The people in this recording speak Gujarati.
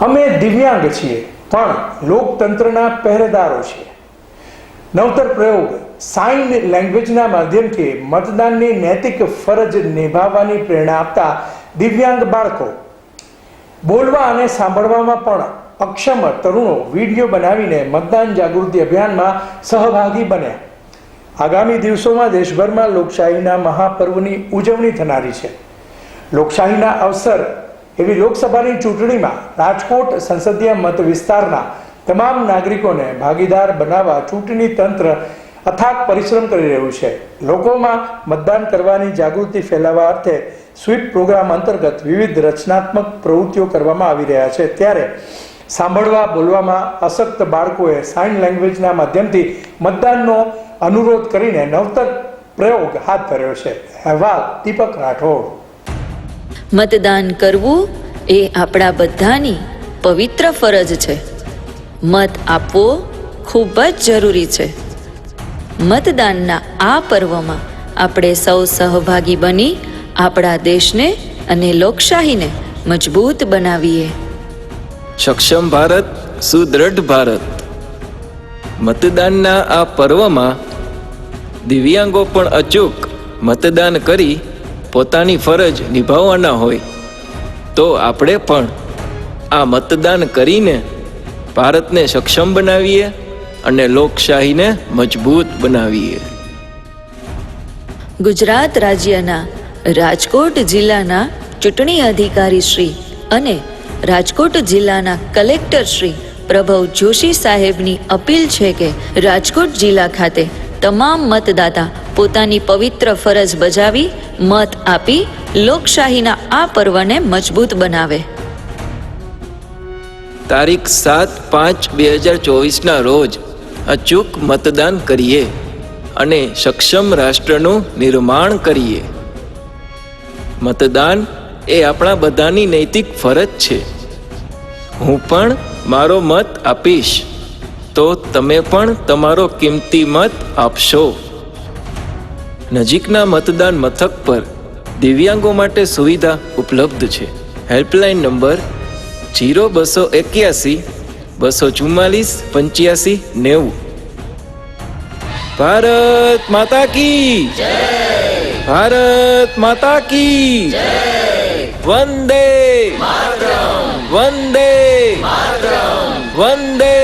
અમે દિવ્યાંગ છીએ, પણ લોકતંત્રના પહેરેદારો છીએ. નવતર પ્રયોગ સાઇન લેંગ્વેજના માધ્યમથી મતદાનની નૈતિક ફરજ નિભાવવાની પ્રેરણા આપતા દિવ્યાંગ બાળકો. બોલવા અને સાંભળવામાં પણ અક્ષમ તરુણો વીડિયો બનાવીને મતદાન જાગૃતિ અભિયાનમાં સહભાગી બન્યા. આગામી દિવસોમાં દેશભરમાં લોકશાહીના મહાપર્વની ઉજવણી થનારી છે. લોકશાહીના અવસર એવી લોકસભાની ચૂંટણીમાં રાજકોટ સંસદીય મત વિસ્તારના તમામ નાગરિકોને ભાગીદાર બનાવવા ચૂંટણી તંત્ર અથાગ પરિશ્રમ કરી રહ્યું છે. લોકોમાં મતદાન કરવાની જાગૃતિ ફેલાવવા અર્થે સ્વીપ પ્રોગ્રામ અંતર્ગત વિવિધ રચનાત્મક પ્રવૃત્તિઓ કરવામાં આવી રહ્યા છે. ત્યારે સાંભળવા, બોલવામાં અશક્ત બાળકોએ સાઇન લેંગ્વેજના માધ્યમથી મતદાનનો અનુરોધ કરીને નવતર પ્રયોગ હાથ ધર્યો છે. અહેવાલ દીપક રાઠોડ. મતદાન કરવું એ આપણા બધાની પવિત્ર ફરજ છે. મત આપવો ખૂબ જ જરૂરી છે. મતદાનના આ પર્વમાં આપણે સૌ સહભાગી બની આપણા દેશને અને લોકશાહીને મજબૂત બનાવીએ. સક્ષમ ભારત સુદ્રઢ ભારત. મતદાનના આ પર્વમાં દિવ્યાંગો પણ અચૂક મતદાન કરી પોતાની ફરજ નિભાવવાના હોય, તો આપણે પણ આ મતદાન કરીને ભારતને સક્ષમ બનાવીએ અને લોકશાહીને મજબૂત બનાવીએ. ગુજરાત રાજ્યના રાજકોટ જિલ્લાના ચૂંટણી અધિકારી શ્રી અને રાજકોટ જિલ્લાના કલેક્ટર શ્રી પ્રભવ જોશી સાહેબની અપીલ છે કે રાજકોટ જિલ્લા ખાતે તમામ મતદાતા પોતાની પવિત્ર ફરજ બજાવી, મત આપી, લોકશાહીના આ પર્વને મજબૂત બનાવે. તારીખ સાત પાંચ બે હજાર ચોવીસના રોજ અચૂક મતદાન કરીએ અને સક્ષમ રાષ્ટ્રનું નિર્માણ કરીએ. મતદાન એ આપણા બધાની નૈતિક ફરજ છે. હું પણ મારો મત આપીશ. તો તમે પણ તમારો કિંમતી મત આપશો. નજીકના મતદાન મથક પર દિવ્યાંગો માટે સુવિધા ઉપલબ્ધ છે. હેલ્પલાઇન નંબર જીરો બસો એક્યાસી, બસો ચુમ્માલીસ, પંચ્યાસી, નેવું. ભારત માતા કી ભારત માતા કી વંદે વંદે વંદે